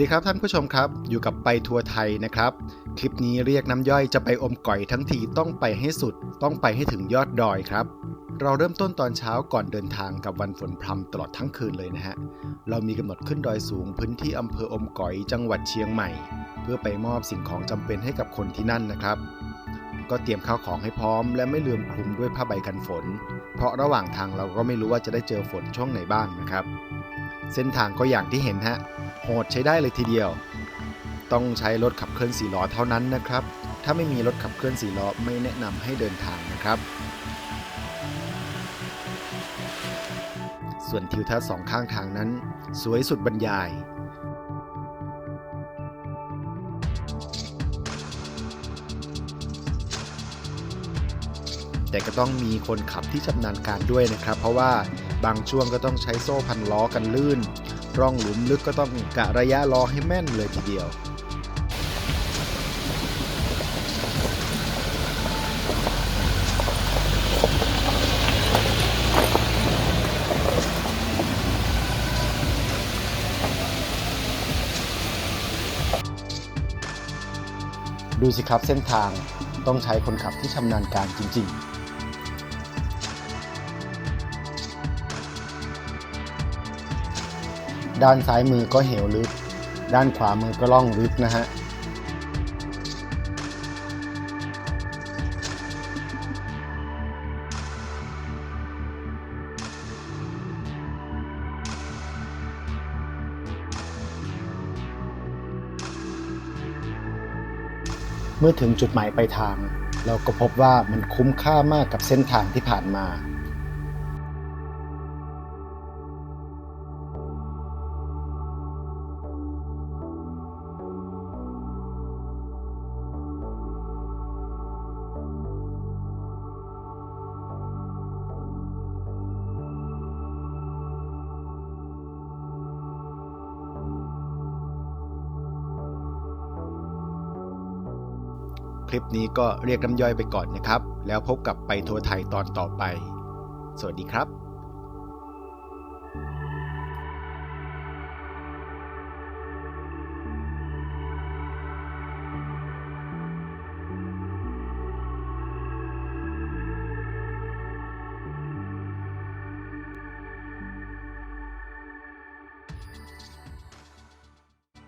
ดีครับท่านผู้ชมครับ อยู่กับไปทัวร์ไทยนะครับ คลิปนี้เรียกน้ำย่อยจะไปอมก่อยทั้งทีต้องไปให้สุด ต้องไปให้ถึงยอดดอยครับ เราเริ่มต้นตอนเช้าก่อนเดินทางกับวันฝนพรำตลอดทั้งคืนเลยนะฮะ เรามีกำหนดขึ้นดอยสูงพื้นที่อำเภออมก๋อยจังหวัดเชียงใหม่ เพื่อไปมอบสิ่งของจำเป็นให้กับคนที่นั่นนะครับ ก็เตรียมข้าวของให้พร้อม และไม่ลืมคลุมด้วยผ้าใบกันฝน เพราะระหว่างทางเราก็ไม่รู้ว่าจะได้เจอฝนช่วงไหนบ้างนะครับ เส้นทางก็อย่างที่เห็นฮะ โหดใช้ได้เลยทีเดียว ต้องใช้รถขับเคลื่อน4ล้อเท่านั้นนะครับ ถ้าไม่มีรถขับเคลื่อน4ล้อไม่แนะนำให้เดินทางนะครับ ส่วนทิวทัศน์สองข้างทางนั้น สวยสุดบรรยายแต่ก็ต้องมีคนขับที่ชำนาญการด้วยนะครับ เพราะว่า บางช่วงก็ต้องใช้โซ่พันล้อกันลื่น ร่องหลุมลึกก็ต้องกะระยะล้อให้แม่นเลยทีเดียวดูสิครับเส้นทางต้องใช้คนขับที่ชำนาญการจริง ๆ ด้านซ้ายมือก็เหวลึก ด้านขวามือก็ล่องลึกนะฮะเมื่อถึงจุดหมายปลายทาง เราก็พบว่ามันคุ้มค่ามากกับเส้นทางที่ผ่านมา คลิปนี้ก็เรียกน้ำย่อยไปก่อนนะครับ แล้วพบกับไปทัวร์ไทยตอนต่อไป สวัสดีครับ